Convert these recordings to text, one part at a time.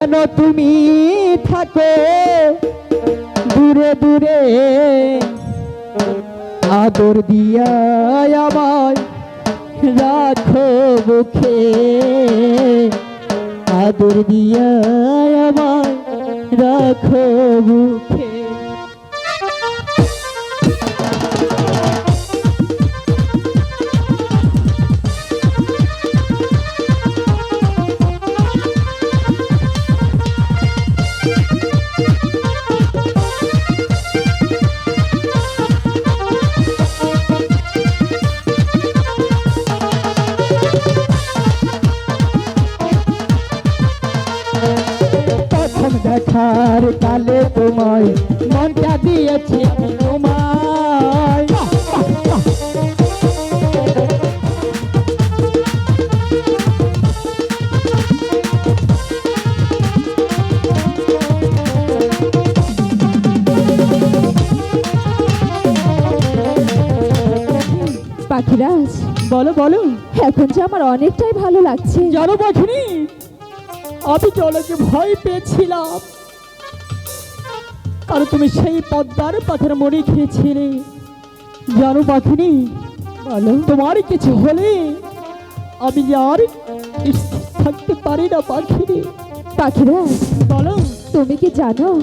কেন তুমি থাকো, দূরে দূরে আদর দিয়া আমায় রাখো মুখে। আদর দিয়া আমায় রাখো বুকে তোমায় মনটা দিয়েছি আমি তোমায়। পাখিরাজ বলো বলো এখন যে আমার অনেকটাই ভালো লাগছে। জানো পাখিনি আমি জলকে ভয় পেয়েছিলাম। কারণ তুমি সেই পদ্মার পাথর মনে খেয়েছিলে। জানো পাখিনি? বলো তোমার কিছু হলে আমি আর থাকতে পারি না পাখিনি। পাখিরাজ বলো। তুমি কি জানো?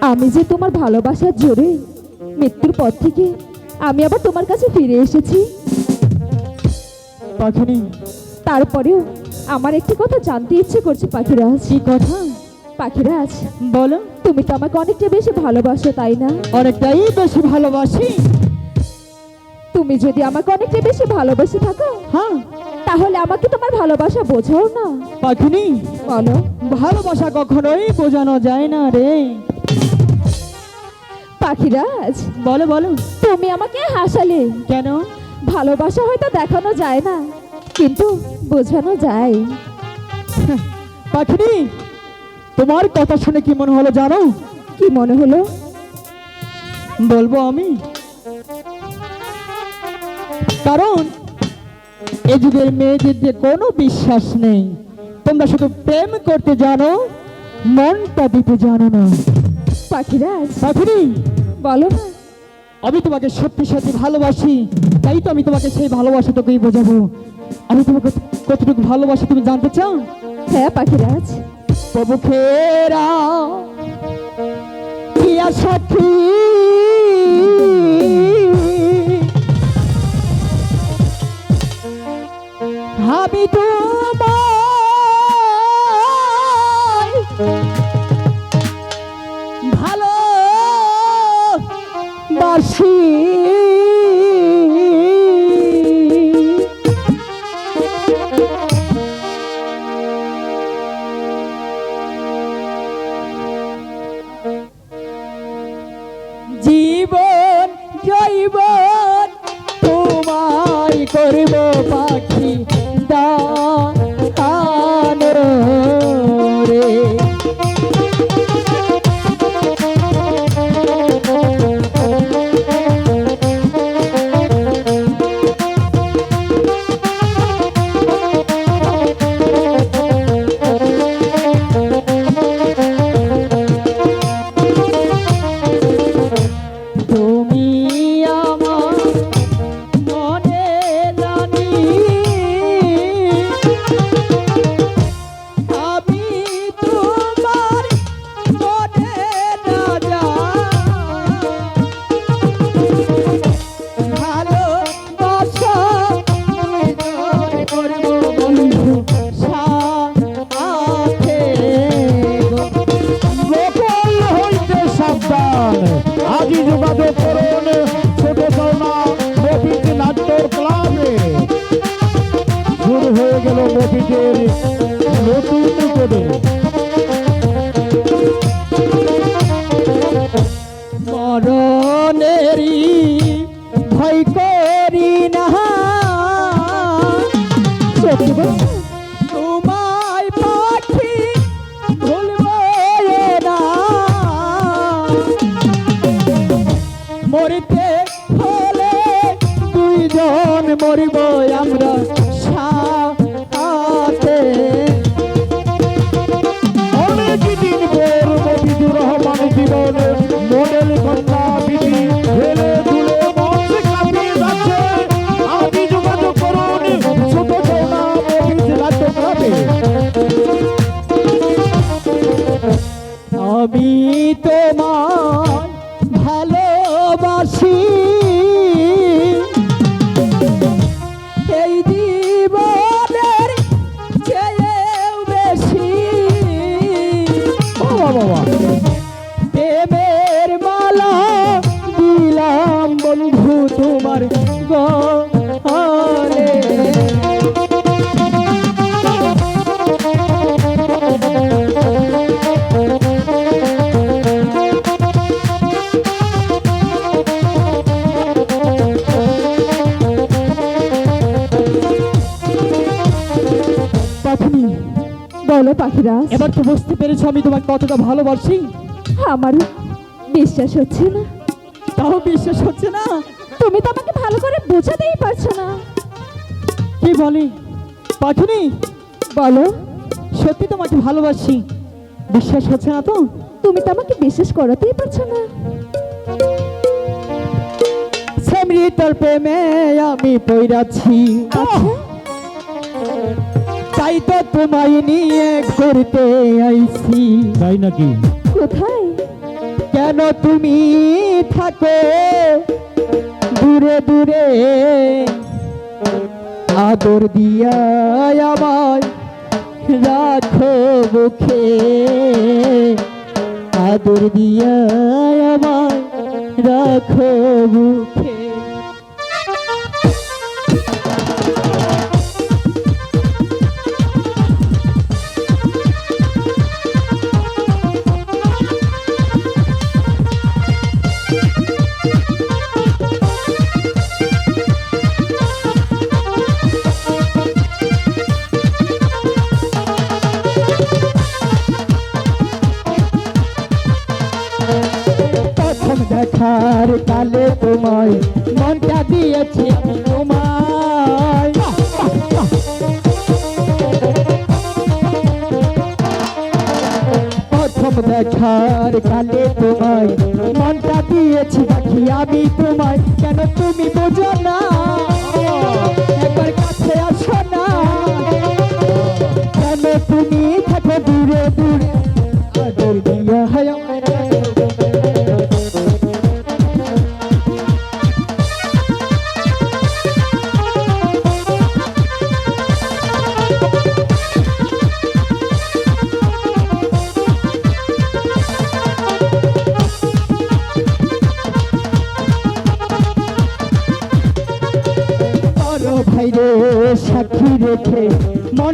আমি যে তোমার ভালোবাসার জোরে মৃত্যুর পর থেকে আমি আবার তোমার কাছে ফিরে এসেছি। পাখিনি। তারপরেও আমার একটি কথা জানতে ইচ্ছে করছে পাখিরাজ। কি কথা? পাখিরাজ বলো। তুমি তো আমাকে অনেকটা বেশি ভালোবাসো তাই না? অনেকটাই বেশি ভালোবাসি। তুমি যদি আমাকে অনেকটা বেশি ভালোবেসে থাকো হ্যাঁ। তাহলে আমাকে তোমার ভালোবাসা বোঝাও না। পাখিনি বলো। ভালোবাসা কখনোই বোঝানো যায় না রে। পাখিরাজ বলো বলো। তুমি আমাকে হাসালে। কেন? ভালোবাসা হয়তো দেখানো যায় না কিন্তু বোঝানো যায়। পাখিনি তোমার কথা শুনে কি মনে হলো জানো? কি মনে হলো? বলব আমি। কারণ এ যুগের মেয়েদের যে কোনো বিশ্বাস নেই। তোমরা শুধু প্রেম করতে জানো মনটা দিতে জানো না। পাখিরাজ পাখিনি বলো না। আমি তোমাকে সত্যি সত্যি ভালোবাসি তাই তো আমি তোমাকে সেই ভালোবাসা তোকেই বোঝাবো। আমি তোমাকে কতটুকু ভালোবাসি তুমি জানতে চাও? হ্যাঁ পাখিরাজ। প্রভুখেরা কিয়া সাথী। আমি তোমায় জৈবন তোমায় করব পাখি দান ভয় করি বলো পাখিরাজ এবার তো বুঝতে পেরেছ আমি তোমাকে কতটা ভালোবাসি। আমারও বিশ্বাস হচ্ছে না। তাও বিশ্বাস হচ্ছে না? তুমি তো আমাকে ভালো করে বোঝাতেই পারছ না। কি বলি? পাখিনি বলো। সত্যি তোমাকে ভালোবাসি। বিশ্বাস হচ্ছে না তো? তুমি তো আমাকে বিশ্বাস করাতেই পারছ না। সমৃতর প্রেমে আমি পইরাছি আচ্ছা। তাই তো তোমায় নিয়ে ঘুরতে আইছি। তাই নাকি? কোথায়? কেন তুমি থাকো দূরে দূরে? আদর দিয়া আমায় রাখো মুখে। আদর দিয়া আমায় রাখো মুখে। প্রথম দেখার কালে তোমায়। মনটা দিয়েছি দেখি আমি তোমায়। কেন তুমি বোঝো না? একবার কাছে আসো না। কেন তুমি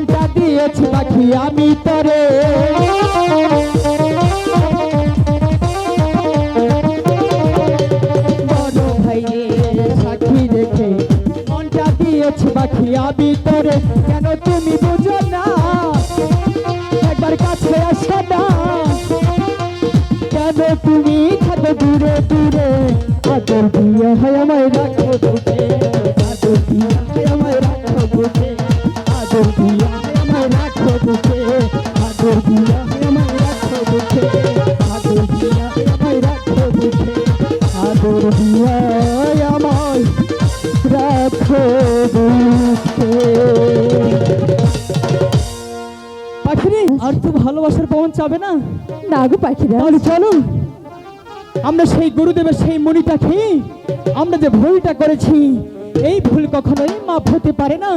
মনটা দিয়েছি পাখি, আমি তরে। বড় ভাইরে সাক্ষী রেখে মনটা দিয়েছি পাখি, আমি তরে। কেন তুমি বুঝো না? একবার কাছে আসো না। কেন তুমি থাকো দূরে দূরে? আদর দিয়ে হয় আমায় রাখো রাখো বুকে আদর দিয়ে আমায় রাখো বুকে আদর দিয়ে আমায় রাখো পাখিরে আর তো ভালোবাসার পবন চাবে না? না গো পাখিরাজ তাহলে চলো আমরা সেই গুরুদেবের সেই মণিটা খেয়ে আমরা যে ভুলটা করেছি এই ভুল কখনোই মাফ হতে পারে না।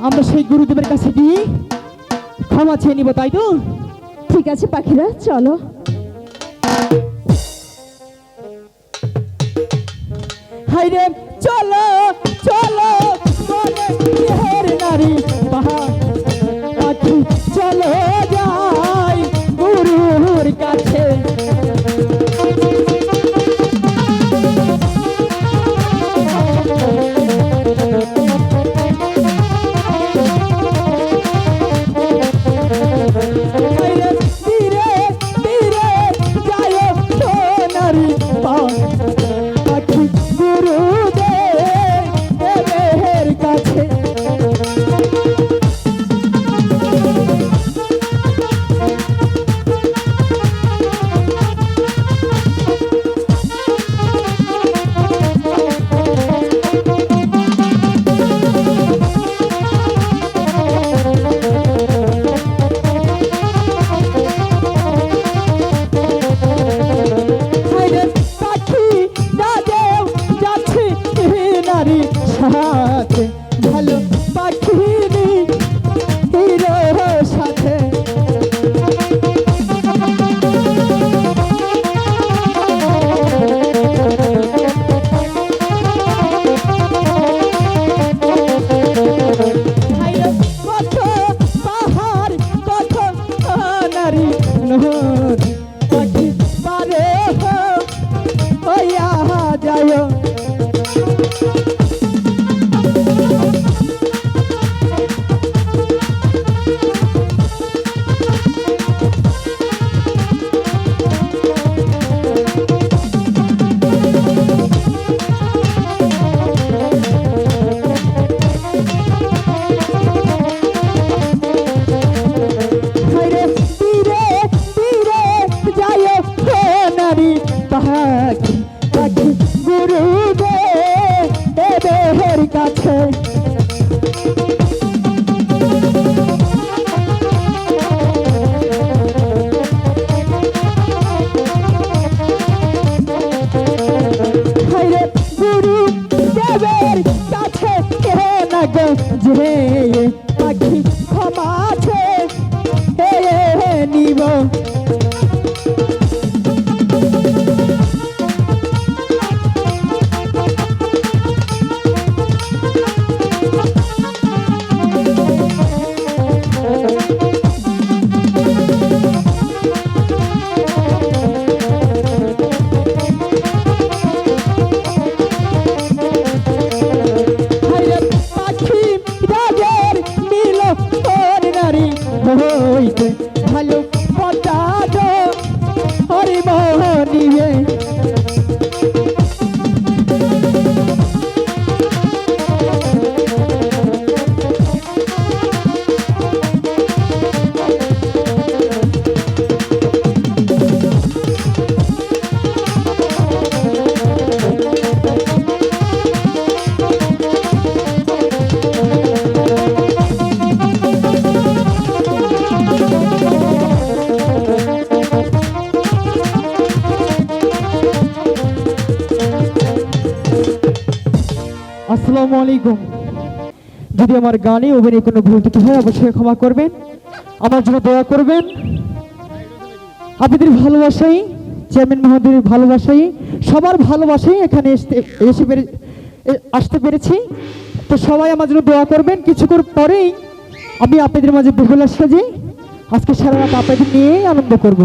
আমরা সেই গুরুদেবের কাছে গিয়ে ক্ষমা চেয়ে নিব তাই তো? ঠিক আছে পাখিরা চলো। হাইরে চলো চলো বলে নারী পাখি চলো। নিব আসসালামু আলাইকুম। যদি আমার গানে অভিনয় কোনো ভুল ত্রুটি হয়, অবশ্যই ক্ষমা করবেন। আমার জন্য দয়া করবেন। আপনাদের ভালোবাসাই, চেয়ারম্যান মহোদয়ের ভালোবাসাই, সবার ভালোবাসাই এখানে এসে পেরে আসতে পেরেছি। তো সবাই আমার জন্য দোয়া করবেন। কিছুক্ষণ পরেই আমি আপনাদের মাঝে বেহুলা সাজে আজকে সারা রাত আপনাদের নিয়েই আনন্দ করব।